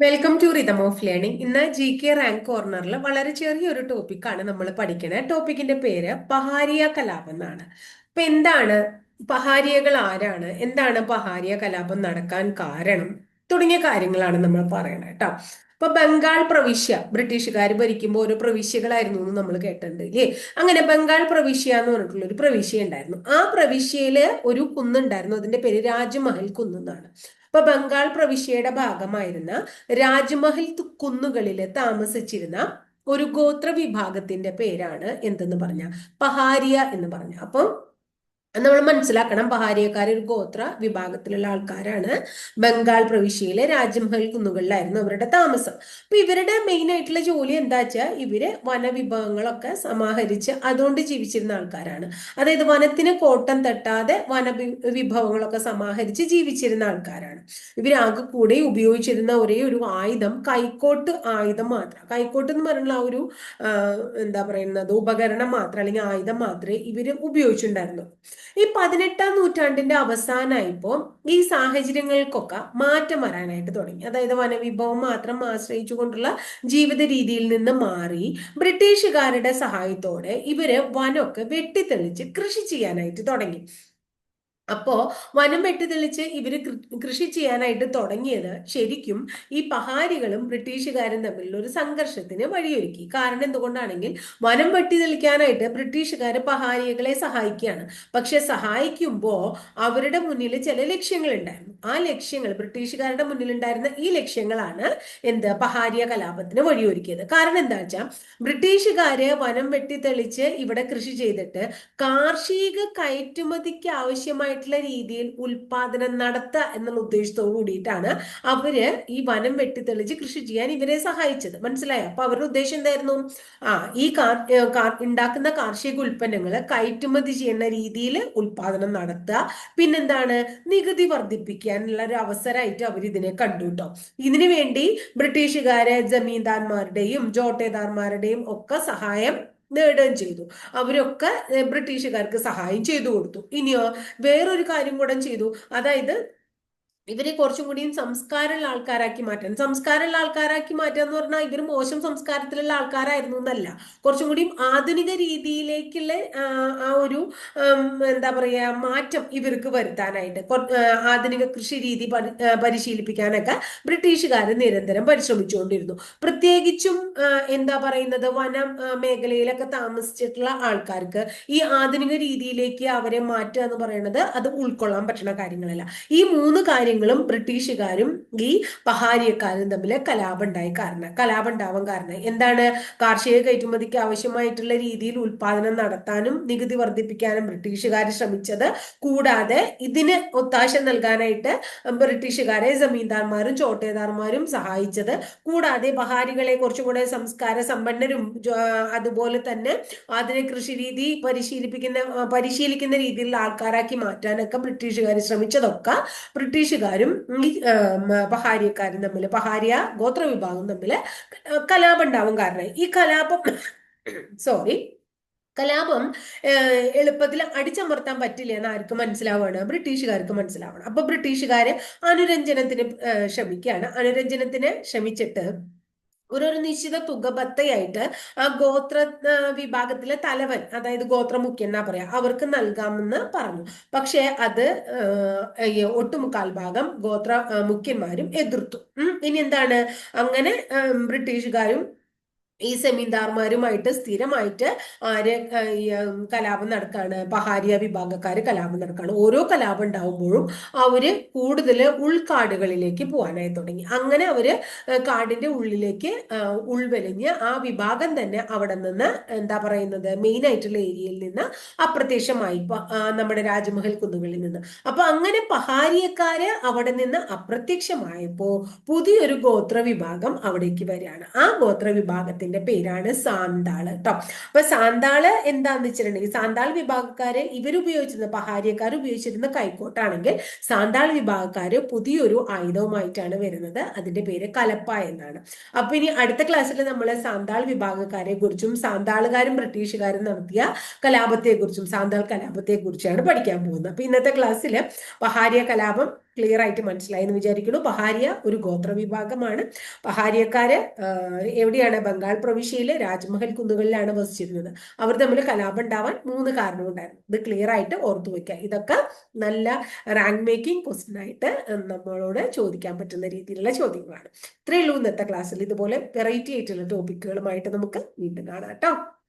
Welcome to rhythm of learning ഇന്ന് G K rank കോർണറിൽ വളരെ ചെറിയൊരു ടോപ്പിക്കാണ് നമ്മൾ പഠിക്കുന്നത് ടോപ്പിക്കിന്റെ പേര് പഹാരിയ കലാപം എന്നാണ്. അപ്പൊ എന്താണ്? പഹാരിയകൾ ആരാണ്? എന്താണ് പഹാരിയ കലാപം നടക്കാൻ കാരണം? തുടങ്ങിയ കാര്യങ്ങളാണ് നമ്മൾ പറയുന്നത് കേട്ടോ. ഇപ്പൊ ബംഗാൾ പ്രവിശ്യ ബ്രിട്ടീഷുകാർ ഭരിക്കുമ്പോൾ ഓരോ പ്രവിശ്യകളായിരുന്നു എന്ന് നമ്മൾ കേട്ടിട്ടുണ്ട് ഇല്ലേ? അങ്ങനെ ബംഗാൾ പ്രവിശ്യ എന്ന് പറഞ്ഞിട്ടുള്ള ഒരു പ്രവിശ്യ ഉണ്ടായിരുന്നു. ആ പ്രവിശ്യയിൽ ഒരു കുന്നുണ്ടായിരുന്നു. അതിന്റെ പേര് രാജ്മഹൽ കുന്നാണ് അപ്പൊ ബംഗാൾ പ്രവിശ്യയുടെ ഭാഗമായിരുന്ന രാജ്മഹൽ കുന്നുകളിൽ താമസിച്ചിരുന്ന ഒരു ഗോത്ര വിഭാഗത്തിന്റെ പേരാണ് എന്തെന്ന് പറഞ്ഞ? പഹാരിയ എന്ന് പറഞ്ഞ. അപ്പം നമ്മൾ മനസ്സിലാക്കണം. പഹാരിയക്കാർ ഒരു ഗോത്ര വിഭാഗത്തിലുള്ള ആൾക്കാരാണ്. ബംഗാൾ പ്രവിശ്യയിലെ രാജ്മഹൽ കുന്നുകളിലായിരുന്നു അവരുടെ താമസം. അപ്പൊ ഇവരുടെ മെയിൻ ആയിട്ടുള്ള ജോലി എന്താ വെച്ചാൽ ഇവർ വനവിഭവങ്ങളൊക്കെ സമാഹരിച്ച് അതുകൊണ്ട് ജീവിച്ചിരുന്ന ആൾക്കാരാണ്. അതായത് വനത്തിന് കോട്ടം തട്ടാതെ വന വിഭവങ്ങളൊക്കെ സമാഹരിച്ച് ജീവിച്ചിരുന്ന ആൾക്കാരാണ്. ഇവരാകെ കൂടെ ഉപയോഗിച്ചിരുന്ന ഒരേ ഒരു ആയുധം കൈക്കോട്ട് ആയുധം മാത്രം. കൈക്കോട്ട് എന്ന് പറയുന്ന ആ ഒരു എന്താ പറയുന്നത് ഉപകരണം മാത്രം അല്ലെങ്കിൽ ആയുധം മാത്രമേ ഇവർ ഉപയോഗിച്ചിട്ടുണ്ടായിരുന്നു ഈ പതിനെട്ടാം നൂറ്റാണ്ടിന്റെ അവസാനമായപ്പോൾ ഈ സാഹചര്യങ്ങൾക്കൊക്കെ മാറ്റം വരാനായിട്ട് തുടങ്ങി. അതായത് വനവിഭവം മാത്രം ആശ്രയിച്ചു കൊണ്ടുള്ള ജീവിത രീതിയിൽ നിന്ന് മാറി ബ്രിട്ടീഷുകാരുടെ സഹായത്തോടെ ഇവർ വനമൊക്കെ വെട്ടിത്തെളിച്ച് കൃഷി ചെയ്യാനായിട്ട് തുടങ്ങി. അപ്പോ വനം വെട്ടിത്തെളിച്ച് ഇവർ കൃഷി ചെയ്യാനായിട്ട് തുടങ്ങിയത് ശരിക്കും ഈ പഹാരികളും ബ്രിട്ടീഷുകാരും തമ്മിലുള്ള ഒരു സംഘർഷത്തിന് വഴിയൊരുക്കി. കാരണം എന്തുകൊണ്ടാണെങ്കിൽ വനം വെട്ടിത്തെളിക്കാനായിട്ട് ബ്രിട്ടീഷുകാർ പഹാരികളെ സഹായിക്കുകയാണ്. പക്ഷെ സഹായിക്കുമ്പോൾ അവരുടെ മുന്നിൽ ചില ലക്ഷ്യങ്ങൾ ഉണ്ടായിരുന്നു ആ ലക്ഷ്യങ്ങൾ ബ്രിട്ടീഷുകാരുടെ മുന്നിൽ ഉണ്ടായിരുന്ന ഈ ലക്ഷ്യങ്ങളാണ് എന്ത് പഹാരിയ കലാപത്തിന് വഴിയൊരുക്കിയത്. കാരണം എന്താ വെച്ചാൽ ബ്രിട്ടീഷുകാര് വനം വെട്ടിത്തെളിച്ച് ഇവിടെ കൃഷി ചെയ്തിട്ട് കാർഷിക കയറ്റുമതിക്ക് ആവശ്യമായിട്ട് ആയിട്ടുള്ള രീതിയിൽ ഉൽപാദനം നടത്തുക എന്നുള്ള ഉദ്ദേശത്തോടു കൂടിയിട്ടാണ് അവർ ഈ വനം വെട്ടിത്തെളിച്ച് കൃഷി ചെയ്യാൻ ഇവരെ സഹായിച്ചത്. മനസ്സിലായോ? അപ്പൊ അവരുടെ ഉദ്ദേശം എന്തായിരുന്നു? ആ ഈ ഉണ്ടാക്കുന്ന കാർഷിക ഉൽപ്പന്നങ്ങൾ കയറ്റുമതി ചെയ്യുന്ന രീതിയിൽ ഉൽപാദനം നടത്തുക പിന്നെന്താണ്? നികുതി വർദ്ധിപ്പിക്കാനുള്ള ഒരു അവസരമായിട്ട് അവർ ഇതിനെ കണ്ടു കേട്ടോ ഇതിനു വേണ്ടി ബ്രിട്ടീഷുകാരെ ജമീന്ദാർമാരുടെയും ജോട്ടേദാർമാരുടെയും ഒക്കെ സഹായം നേടുകയും ചെയ്തു. അവരൊക്കെ ബ്രിട്ടീഷുകാർക്ക് സഹായം ചെയ്തു കൊടുത്തു. ഇനിയോ വേറൊരു കാര്യം കൂടെ ചെയ്തു. അതായത് ഇവരെ കുറച്ചും കൂടിയും സംസ്കാരമുള്ള ആൾക്കാരാക്കി മാറ്റാൻ. സംസ്കാരമുള്ള ആൾക്കാരാക്കി മാറ്റുക എന്ന് പറഞ്ഞാൽ ഇവർ മോശം സംസ്കാരത്തിലുള്ള ആൾക്കാരായിരുന്നു എന്നല്ല. കുറച്ചും കൂടിയും ആധുനിക രീതിയിലേക്കുള്ള ആ ഒരു എന്താ പറയുക മാറ്റം ഇവർക്ക് വരുത്താനായിട്ട് ആധുനിക കൃഷി രീതി പരിശീലിപ്പിക്കാനൊക്കെ ബ്രിട്ടീഷുകാർ നിരന്തരം പരിശ്രമിച്ചുകൊണ്ടിരുന്നു. പ്രത്യേകിച്ചും എന്താ പറയുന്നത് വന മേഖലയിലൊക്കെ താമസിച്ചിട്ടുള്ള ആൾക്കാർക്ക് ഈ ആധുനിക രീതിയിലേക്ക് അവരെ മാറ്റുക എന്ന് പറയുന്നത് അത് ഉൾക്കൊള്ളാൻ പറ്റുന്ന കാര്യങ്ങളല്ല. ഈ മൂന്ന് കാര്യങ്ങൾ കാര്യങ്ങളും ബ്രിട്ടീഷുകാരും ഈ പഹാരിയക്കാരും തമ്മിൽ കലാപം ഉണ്ടായി കാരണം കലാപം ഉണ്ടാവാൻ കാരണം. എന്താണ്? കാർഷിക കയറ്റുമതിക്ക് ആവശ്യമായിട്ടുള്ള രീതിയിൽ ഉൽപാദനം നടത്താനും നികുതി വർദ്ധിപ്പിക്കാനും ബ്രിട്ടീഷുകാർ ശ്രമിച്ചത്. കൂടാതെ ഇതിന് ഒത്താശ നൽകാനായിട്ട് ബ്രിട്ടീഷുകാരെ ജമീന്ദാർമാരും ചോട്ടേദാർമാരും സഹായിച്ചത്. കൂടാതെ പഹാരികളെ കുറച്ചും കൂടെ സംസ്കാര സമ്പന്നരും അതുപോലെ തന്നെ ആധുനിക കൃഷി രീതി പരിശീലിപ്പിക്കുന്ന പരിശീലിക്കുന്ന രീതിയിലുള്ള ആൾക്കാരാക്കി മാറ്റാനൊക്കെ ബ്രിട്ടീഷുകാർ ശ്രമിച്ചതൊക്കെ ബ്രിട്ടീഷുകാർ പഹാരിക്കാരും ഈ പഹാരിയക്കാരും തമ്മിൽ പഹാരിയ ഗോത്ര വിഭാഗം തമ്മിൽ കലാപം ഉണ്ടാവും കാരണം. ഈ കലാപം സോറി കലാപം എളുപ്പത്തിൽ അടിച്ചമർത്താൻ പറ്റില്ല എന്ന് ആർക്ക് മനസ്സിലാവുകയാണ് ബ്രിട്ടീഷുകാർക്ക് മനസ്സിലാവണം. അപ്പൊ ബ്രിട്ടീഷുകാര് അനുരഞ്ജനത്തിന് ശ്രമിക്കുകയാണ്. അനുരഞ്ജനത്തിന് ശ്രമിച്ചിട്ട് ഒരു ഒരു നിശ്ചിത തുക ബത്തയായിട്ട് ആ ഗോത്ര വിഭാഗത്തിലെ തലവൻ അതായത് ഗോത്രമുഖ്യൻ എന്നാ പറയാ അവർക്ക് നൽകാമെന്ന് പറഞ്ഞു. പക്ഷേ അത് ഒട്ടുമുക്കാൽ ഭാഗം ഗോത്ര മുഖ്യന്മാരും എതിർത്തു. ഇനി എന്താണ്? അങ്ങനെ ബ്രിട്ടീഷുകാരും ഈ സെമീന്ദാർമാരുമായിട്ട് സ്ഥിരമായിട്ട് ആര് കലാപം നടക്കാണ് പഹാരിയ വിഭാഗക്കാർ കലാപം നടക്കാണ്. ഓരോ കലാപം ഉണ്ടാവുമ്പോഴും അവർ കൂടുതൽ ഉൾക്കാടുകളിലേക്ക് പോകാനായി തുടങ്ങി. അങ്ങനെ അവർ കാടിന്റെ ഉള്ളിലേക്ക് ഉൾവലിഞ്ഞ് ആ വിഭാഗം തന്നെ അവിടെ നിന്ന് എന്താ പറയുന്നത് മെയിൻ ആയിട്ടുള്ള ഏരിയയിൽ നിന്ന് അപ്രത്യക്ഷമായി നമ്മുടെ രാജ്മഹൽ കുന്നുകളിൽ നിന്ന്. അപ്പൊ അങ്ങനെ പഹാരിയക്കാര് അവിടെ നിന്ന് അപ്രത്യക്ഷമായപ്പോ പുതിയൊരു ഗോത്ര വിഭാഗം അവിടേക്ക് വരികയാണ്. ആ ഗോത്ര അതിന്റെ പേരാണ് സാന്താൾ കേട്ടോ അപ്പൊ സാന്താൾ എന്താന്ന് വെച്ചിട്ടുണ്ടെങ്കിൽ സാന്താൾ വിഭാഗക്കാര് ഇവരുപയോഗിച്ചിരുന്ന പഹാരിയക്കാർ ഉപയോഗിച്ചിരുന്ന കൈക്കോട്ടാണെങ്കിൽ സാന്താൾ വിഭാഗക്കാര് പുതിയൊരു ആയുധവുമായിട്ടാണ് വരുന്നത്. അതിന്റെ പേര് കലപ്പ എന്നാണ്. അപ്പൊ ഇനി അടുത്ത ക്ലാസ്സിൽ നമ്മൾ സാന്താൾ വിഭാഗക്കാരെ കുറിച്ചും സാന്താളുകാരും ബ്രിട്ടീഷുകാരും നടത്തിയ കലാപത്തെ കുറിച്ചും സാന്താൾ കലാപത്തെ കുറിച്ചാണ് പഠിക്കാൻ പോകുന്നത്. അപ്പൊ ഇന്നത്തെ ക്ലാസ്സിൽ പഹാരിയ കലാപം ക്ലിയർ ആയിട്ട് മനസ്സിലായി എന്ന് വിചാരിക്കുന്നു. പഹാരിയ ഒരു ഗോത്ര വിഭാഗമാണ്. പഹാരിയക്കാര് എവിടെയാണ്? ബംഗാൾ പ്രവിശ്യയിലെ രാജ്മഹൽ കുന്നുകളിലാണ് വസിച്ചിരുന്നത്. അവർ തമ്മിൽ കലാപം ഉണ്ടാവാൻ മൂന്ന് കാരണമുണ്ടായിരുന്നു ഇത് ക്ലിയർ ആയിട്ട് ഓർത്തു വെക്കുക. ഇതൊക്കെ നല്ല റാങ്ക് മേക്കിംഗ് ക്വസ്റ്റ്യൻ ആയിട്ട് നമ്മളോട് ചോദിക്കാൻ പറ്റുന്ന രീതിയിലുള്ള ചോദ്യങ്ങളാണ്. ഇത്രയേ ഉള്ളൂ ഇന്നത്തെ ക്ലാസ്സിൽ ഇതുപോലെ വെറൈറ്റി ആയിട്ടുള്ള ടോപ്പിക്കുകളുമായിട്ട് നമുക്ക് വീണ്ടും കാണാം കേട്ടോ.